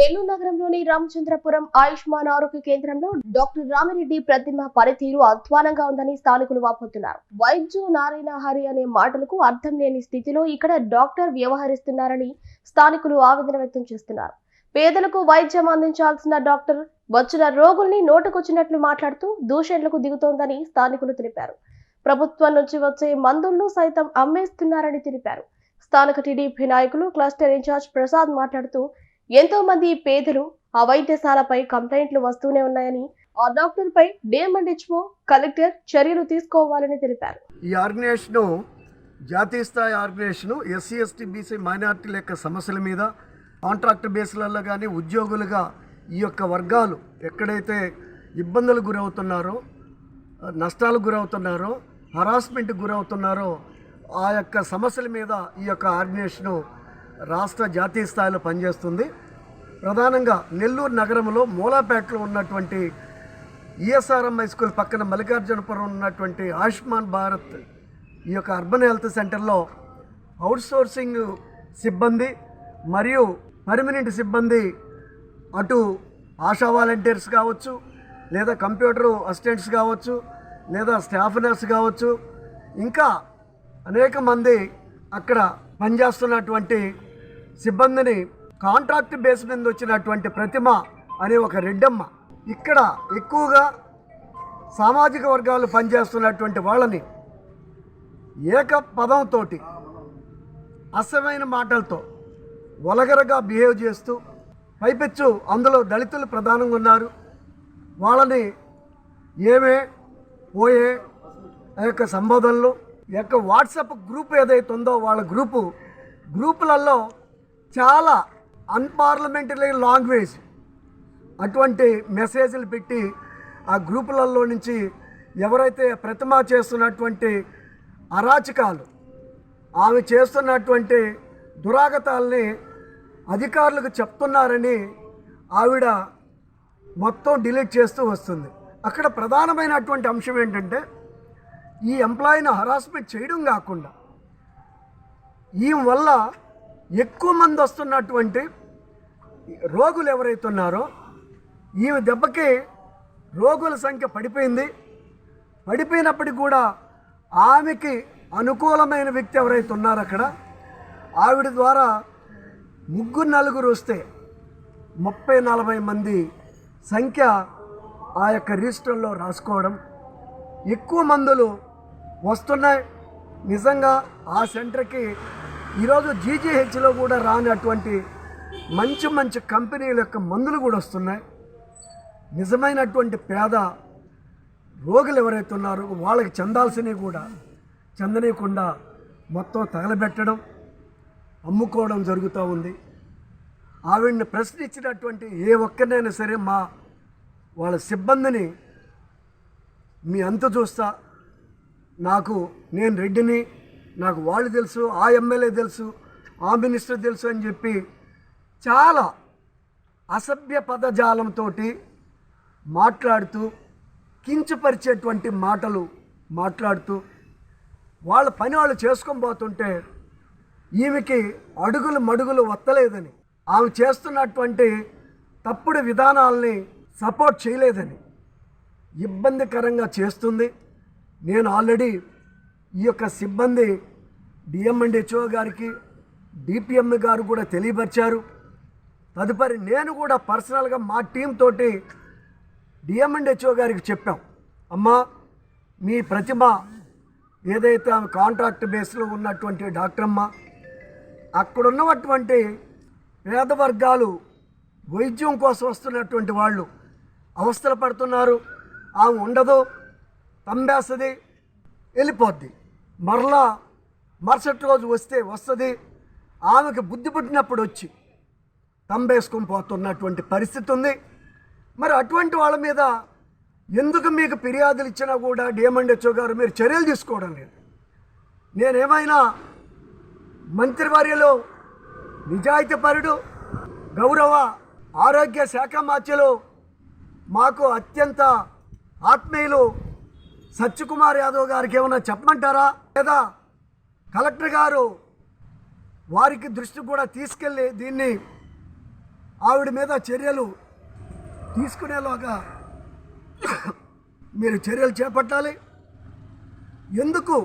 నెల్లూరు నగరంలోని రామచంద్రపురం ఆయుష్మాన్ ఆరోగ్య కేంద్రంలో డాక్టర్ రామిరెడ్డి ప్రతిమ పనితీరు అధ్వానంగా ఉందని స్థానికులు వాపోతున్నారు. వైద్యు నారాయణ హరి అనే మాటలకు అర్థం లేని స్థితిలో ఇక్కడ డాక్టర్ వ్యవహరిస్తున్నారని స్థానికులు ఆవేదన వ్యక్తం చేస్తున్నారు. పేదలకు వైద్యం అందించాల్సిన డాక్టర్ వచ్చిన రోగుల్ని నోటుకొచ్చినట్లు మాట్లాడుతూ దూషణలకు దిగుతోందని స్థానికులు తెలిపారు. ప్రభుత్వం నుంచి వచ్చే మందులను సైతం అమ్మేస్తున్నారని తెలిపారు. స్థానిక టీడీపీ నాయకులు క్లస్టర్ ఇన్ఛార్జ్ ప్రసాద్ మాట్లాడుతూ ఎంతో మంది పేదలు ఆ వైద్యశాలపై కంప్లైంట్లు వస్తూనే ఉన్నాయని ఆ డాక్టర్ పై డిఎంఎండ్హెచ్ఓ కలెక్టర్ చర్యలు తీసుకోవాలని తెలిపారు. ఈ ఆర్గనైజేషన్ జాతీయ స్థాయి ఆర్గనైజేషన్ ఎస్సీ ఎస్టీ బీసీ మైనార్టీల యొక్క సమస్యల మీద కాంట్రాక్ట్ బేస్లలో కానీ ఉద్యోగులుగా ఈ యొక్క వర్గాలు ఎక్కడైతే ఇబ్బందులు గురవుతున్నారో నష్టాలు గురవుతున్నారో హరాస్మెంట్ గురవుతున్నారో ఆ యొక్క సమస్యల మీద ఈ యొక్క ఆర్గనైజేషను రాష్ట్ర జాతీయ స్థాయిలో పనిచేస్తుంది. ప్రధానంగా నెల్లూరు నగరంలో మూలాపేటలో ఉన్నటువంటి ఈఎస్ఆర్ఎం హై స్కూల్ పక్కన మల్లికార్జునపురం ఉన్నటువంటి ఆయుష్మాన్ భారత్ ఈ యొక్క అర్బన్ హెల్త్ సెంటర్లో అవుట్సోర్సింగ్ సిబ్బంది మరియు పర్మనెంట్ సిబ్బంది అటు ఆశా వాలంటీర్స్ కావచ్చు లేదా కంప్యూటర్ అసిస్టెంట్స్ కావచ్చు లేదా స్టాఫ్ నర్స్ కావచ్చు ఇంకా అనేక మంది అక్కడ పనిచేస్తున్నటువంటి సిబ్బందిని కాంట్రాక్ట్ బేస్ మీద వచ్చినటువంటి ప్రతిమ అనే ఒక రెడ్డమ్మ. ఇక్కడ ఎక్కువగా సామాజిక వర్గాలు పనిచేస్తున్నటువంటి వాళ్ళని ఏక పదంతో అసమైన మాటలతో వలగరగా బిహేవ్ చేస్తూ పైపెచ్చు అందులో దళితులు ప్రధానంగా ఉన్నారు. వాళ్ళని ఏమే పోయే ఆ యొక్క సంబోధనలు యొక్క వాట్సాప్ గ్రూప్ ఏదైతే ఉందో వాళ్ళ గ్రూపు గ్రూపులలో చాలా అన్పార్లమెంటరీ లాంగ్వేజ్ అటువంటి మెసేజ్లు పెట్టి ఆ గ్రూపులలో నుంచి ఎవరైతే ప్రతిమ చేస్తున్నటువంటి అరాచకాలు ఆమె చేస్తున్నటువంటి దురాగతాలని అధికారులకు చెప్తున్నారని ఆవిడ మొత్తం డిలీట్ చేస్తూ వస్తుంది. అక్కడ ప్రధానమైనటువంటి అంశం ఏంటంటే ఈ ఎంప్లాయీని హరాస్మెంట్ చేయడం కాకుండా ఈ వల్ల ఎక్కువ మంది వస్తున్నటువంటి రోగులు ఎవరైతే ఉన్నారో ఈమె దెబ్బకి రోగుల సంఖ్య పడిపోయింది. పడిపోయినప్పటికి కూడా ఆమెకి అనుకూలమైన వ్యక్తి ఎవరైతే ఉన్నారో అక్కడ ఆవిడ ద్వారా ముగ్గురు నలుగురు వస్తే ముప్పై నలభై మంది సంఖ్య ఆ యొక్క రిజిస్టర్లో రాసుకోవడం ఎక్కువ మందులు వస్తున్నాయి. నిజంగా ఆ సెంటర్కి ఈరోజు జీజీహెచ్లో కూడా రానటువంటి మంచి మంచి కంపెనీల యొక్క మందులు కూడా వస్తున్నాయి. నిజమైనటువంటి పేద రోగులు ఎవరైతే ఉన్నారో వాళ్ళకి చెందాల్సినవి కూడా చెందనీయకుండా మొత్తం తగలబెట్టడం అమ్ముకోవడం జరుగుతూ ఉంది. ఆవిడని ప్రశ్నించినటువంటి ఏ ఒక్కరినైనా సరే మా వాళ్ళ సిబ్బందిని మీ అంత చూస్తా. నాకు నేను రెడ్డిని నాకు వాళ్ళు తెలుసు ఆ ఎమ్మెల్యే తెలుసు ఆ మినిస్టర్ తెలుసు అని చెప్పి చాలా అసభ్య పదజాలంతో మాట్లాడుతూ కించపరిచేటువంటి మాటలు మాట్లాడుతూ వాళ్ళ పని వాళ్ళు చేసుకొని పోతుంటే ఈమెకి అడుగులు మడుగులు వత్తలేదని ఆమె చేస్తున్నటువంటి తప్పుడు విధానాల్ని సపోర్ట్ చేయలేదని ఇబ్బందికరంగా చేస్తుంది. నేను ఆల్రెడీ ఈ యొక్క సిబ్బంది డిఎంఎండ్హెచ్ఓ గారికి డిపిఎం గారు కూడా తెలియపరిచారు. తదుపరి నేను కూడా పర్సనల్గా మా టీం తోటి డిఎంఎండ్హెచ్ఓ గారికి చెప్పాం. అమ్మా మీ ప్రతిభ ఏదైతే ఆమె కాంట్రాక్ట్ బేస్లో ఉన్నటువంటి డాక్టర్ అమ్మ అక్కడ ఉన్నటువంటి పేద వర్గాలు వైద్యం కోసం వస్తున్నటువంటి వాళ్ళు అవస్థలు పడుతున్నారు. ఆమె ఉండదు తంబేస్తుంది వెళ్ళిపోద్ది. మరలా మరుసటి రోజు వస్తే వస్తుంది. ఆమెకు బుద్ధి పుట్టినప్పుడు వచ్చి తంబేసుకొని పోతున్నటువంటి పరిస్థితి ఉంది. మరి అటువంటి వాళ్ళ మీద ఎందుకు మీకు ఫిర్యాదులు ఇచ్చినా కూడా డిఎంఎండ్హెచ్ఓ గారు మీరు చర్యలు తీసుకోవడం లేదు. నేనేమైనా మంత్రివర్యులు నిజాయితీపరుడు గౌరవ ఆరోగ్య శాఖ మాత్యులు మాకు అత్యంత ఆత్మీయులు సత్యకుమార్ యాదవ్ గారికి ఏమైనా చెప్పమంటారా? లేదా కలెక్టర్ గారు వారికి దృష్టి కూడా తీసుకెళ్ళి దీన్ని ఆవిడ మీద చర్యలు తీసుకునేలాగా మీరు చర్యలు చేపట్టాలి. ఎందుకు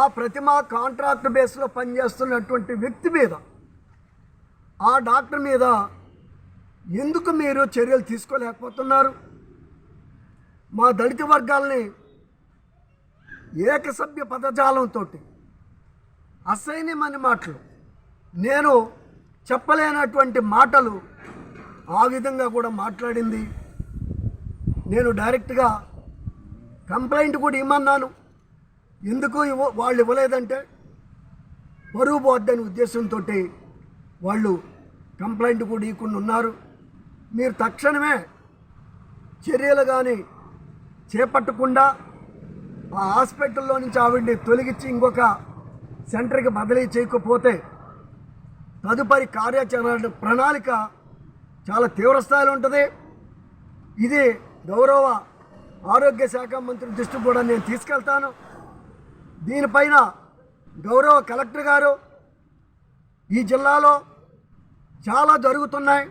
ఆ ప్రతిమ కాంట్రాక్ట్ బేస్లో పనిచేస్తున్నటువంటి వ్యక్తి మీద ఆ డాక్టర్ మీద ఎందుకు మీరు చర్యలు తీసుకోలేకపోతున్నారు? మా దళిత వర్గాల్ని ఏకసభ్య పదజాలంతో అసహ్యమని మాటలు. నేను చెప్పలేనటువంటి మాటలు ఆ విధంగా కూడా మాట్లాడింది. నేను డైరెక్ట్గా కంప్లైంట్ కూడా ఇమ్మన్నాను. ఎందుకు ఇవ్వ వాళ్ళు ఇవ్వలేదంటే పరువు పోద్దని ఉద్దేశంతో వాళ్ళు కంప్లైంట్ కూడా ఇవ్వకుండా ఉన్నారు. మీరు తక్షణమే చర్యలు కానీ చేపట్టకుండా ఆ హాస్పిటల్లో నుంచి ఆవిడ్ని తొలగించి ఇంకొక సెంటర్కి బదిలీ చేయకపోతే తదుపరి కార్యాచరణ ప్రణాళిక చాలా తీవ్రస్థాయిలో ఉంటుంది. ఇది గౌరవ ఆరోగ్య శాఖ మంత్రి దృష్టి కూడా నేను తీసుకెళ్తాను. దీనిపైన గౌరవ కలెక్టర్ గారు ఈ జిల్లాలో చాలా జరుగుతున్నాయి.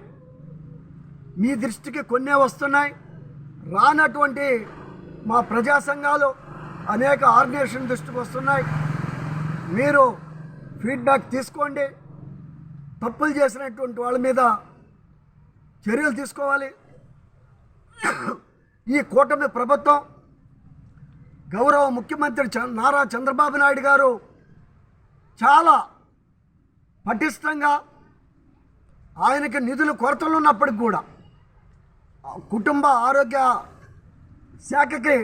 మీ దృష్టికి కొన్నే వస్తున్నాయి. రానటువంటి మా ప్రజా సంఘాలు అనేక ఆర్గనైజేషన్ దృష్టికి వస్తున్నాయి. మీరు ఫీడ్బ్యాక్ తీసుకోండి. తప్పులు చేసినటువంటి వాళ్ళ మీద చర్యలు తీసుకోవాలి. ఈ కూటమి ప్రభుత్వం గౌరవ ముఖ్యమంత్రి నారా చంద్రబాబు నాయుడు గారు చాలా పటిష్టంగా ఆయనకి నిధులు కొరతలు ఉన్నప్పటికి కూడా కుటుంబ ఆరోగ్య శాఖకి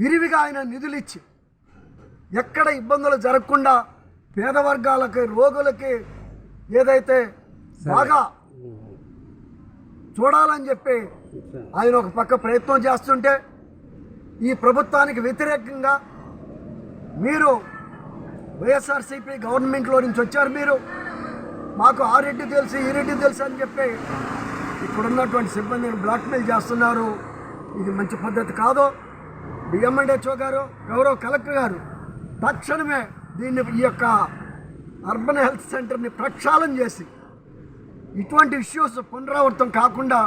విరివిగా ఆయన నిధులు ఇచ్చి ఎక్కడ ఇబ్బందులు జరగకుండా పేద వర్గాలకి రోగులకి ఏదైతే బాగా చూడాలని చెప్పి ఆయన ఒక పక్క ప్రయత్నం చేస్తుంటే ఈ ప్రభుత్వానికి వ్యతిరేకంగా మీరు వైఎస్ఆర్సీపీ గవర్నమెంట్లో నుంచి వచ్చారు మీరు. మాకు ఆ రెడ్డి తెలుసు ఈ రెడ్డి తెలుసు అని చెప్పి ఇక్కడున్నటువంటి సిబ్బందిని బ్లాక్మెయిల్ చేస్తున్నారు. ఇది మంచి పద్ధతి కాదు. డిఎంఎండ్హెచ్ఓ గారు గౌరవ కలెక్టర్ గారు తక్షణమే దీన్ని ఈ యొక్క అర్బన్ హెల్త్ సెంటర్ని ప్రక్షాళన చేసి ఇటువంటి ఇష్యూస్ పునరావృతం కాకుండా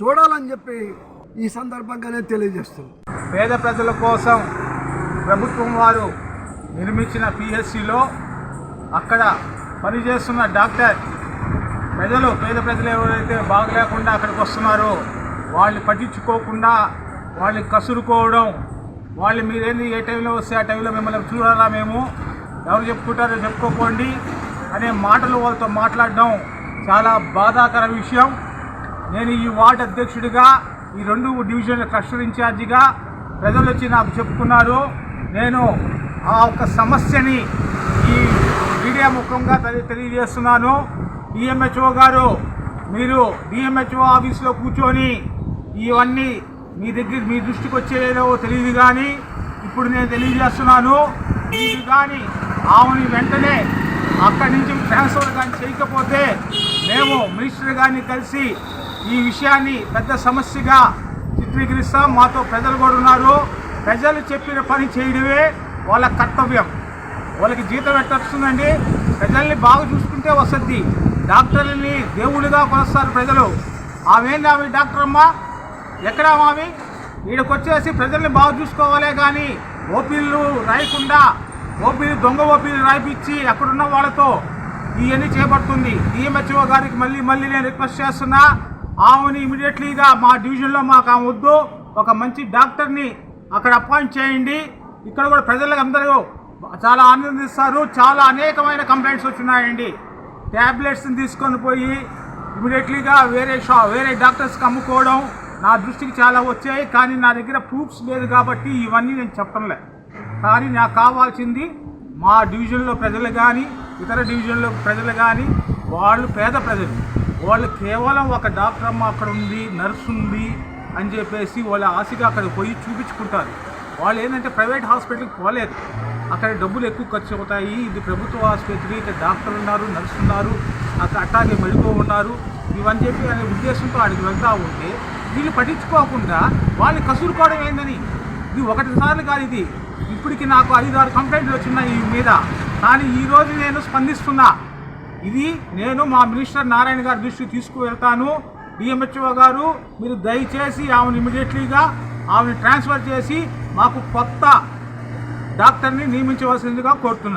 చూడాలని చెప్పి ఈ సందర్భంగానే తెలియజేస్తుంది. పేద ప్రజల కోసం ప్రభుత్వం వారు నిర్మించిన పిహెచ్సిలో అక్కడ పనిచేస్తున్న డాక్టర్ ప్రజలు పేద ప్రజలు ఎవరైతే బాగలేకుండా అక్కడికి వస్తున్నారో వాళ్ళని పట్టించుకోకుండా వాళ్ళని కసురుకోవడం వాళ్ళు మీరేంది ఏ టైంలో వస్తే ఆ టైంలో మిమ్మల్ని చూడాలా మేము? ఎవరు చెప్పుకుంటారో చెప్పుకోకండి. అనే మాటలు వాళ్ళతో మాట్లాడడం చాలా బాధాకర విషయం. నేను ఈ వార్డు అధ్యక్షుడిగా ఈ రెండు డివిజన్ల క్లస్టర్ ఇన్ఛార్జిగా ప్రజలు వచ్చి నాకు చెప్పుకున్నారు. నేను ఆ ఒక్క సమస్యని ఈ మీడియా ముఖంగా తెలియజేస్తున్నాను. డిఎంహెచ్ఓ గారు మీరు డిఎంహెచ్ఓ ఆఫీస్లో కూర్చొని ఇవన్నీ మీ దగ్గర మీ దృష్టికి వచ్చేదో తెలియదు కానీ ఇప్పుడు నేను తెలియజేస్తున్నాను. మీరు కానీ ఆమెని వెంటనే అక్కడి నుంచి ట్రాన్స్ఫర్ కానీ చేయకపోతే మేము మినిస్టర్ గారిని కలిసి ఈ విషయాన్ని పెద్ద సమస్యగా చిత్రీకరిస్తాం. మాతో ప్రజలు కూడా ఉన్నారు. ప్రజలు చెప్పిన పని చేయడమే వాళ్ళ కర్తవ్యం. వాళ్ళకి జీతం ఎట్టొస్తుందండి ప్రజల్ని బాగా చూసుకుంటే వస్తుంది డాక్టర్లని దేవుడిగా కొలుస్తారు ప్రజలు. ఆమెంది ఆమె డాక్టర్ అమ్మా ఎక్కడ మావి? ఈడకొచ్చేసి ప్రజల్ని బాగా చూసుకోవాలే కానీ ఓపీలు రాయకుండా ఓపీలు దొంగ ఓపీలు రాయిపించి అక్కడున్న వాళ్ళతో ఇవన్నీ చేపడుతుంది? డిఎంహెచ్ఓ గారికి మళ్ళీ మళ్ళీ నేను రిక్వెస్ట్ చేస్తున్నా ఆమెని ఇమీడియట్లీగా మా డివిజన్లో మాకు ఆమె వద్దు. ఒక మంచి డాక్టర్ని అక్కడ అపాయింట్ చేయండి. ఇక్కడ కూడా ప్రజలకు అందరూ చాలా ఆనందిస్తారు. చాలా అనేకమైన కంప్లైంట్స్ వచ్చినాయండి. ట్యాబ్లెట్స్ని తీసుకొని పోయి ఇమీడియట్లీగా వేరే షా వేరే డాక్టర్స్కి అమ్ముకోవడం నా దృష్టికి చాలా వచ్చాయి కానీ నా దగ్గర ప్రూఫ్స్ లేదు కాబట్టి ఇవన్నీ నేను చెప్పడంలే కానీ నాకు కావాల్సింది మా డివిజన్లో ప్రజలు కానీ ఇతర డివిజన్లో ప్రజలు కానీ వాళ్ళు పేద ప్రజలు. వాళ్ళు కేవలం ఒక డాక్టర్ అమ్మ అక్కడ ఉంది నర్స్ ఉంది అని చెప్పేసి వాళ్ళ ఆశగా అక్కడ పోయి చూపించుకుంటారు. వాళ్ళు ఏంటంటే ప్రైవేట్ హాస్పిటల్కి పోలేదు. అక్కడ డబ్బులు ఎక్కువ ఖర్చు అవుతాయి. ఇది ప్రభుత్వ ఆసుపత్రి ఇక్కడ డాక్టర్ ఉన్నారు నర్సు ఉన్నారు అక్కడ అట్టాగే మెడికో ఉన్నారు. ఇవని చెప్పి అనే ఉద్దేశంతో అక్కడికి వెళ్తూ ఉంటే వీళ్ళు పట్టించుకోకుండా వాళ్ళని కసురుకోవడం ఏందని? ఇది ఒకటి సార్లు కాదు ఇది. ఇప్పటికి నాకు ఐదు ఆరు కంప్లైంట్లు వచ్చినాయి ఈ మీద. కానీ ఈరోజు నేను స్పందిస్తున్నా. ఇది నేను మా మినిస్టర్ నారాయణ గారి దృష్టికి తీసుకువెళ్తాను. డిఎంహెచ్ఓ గారు మీరు దయచేసి ఆమెను ఇమీడియట్లీగా ఆమెను ట్రాన్స్ఫర్ చేసి మాకు కొత్త డాక్టర్ని నియమించవలసిందిగా కోరుతున్నా.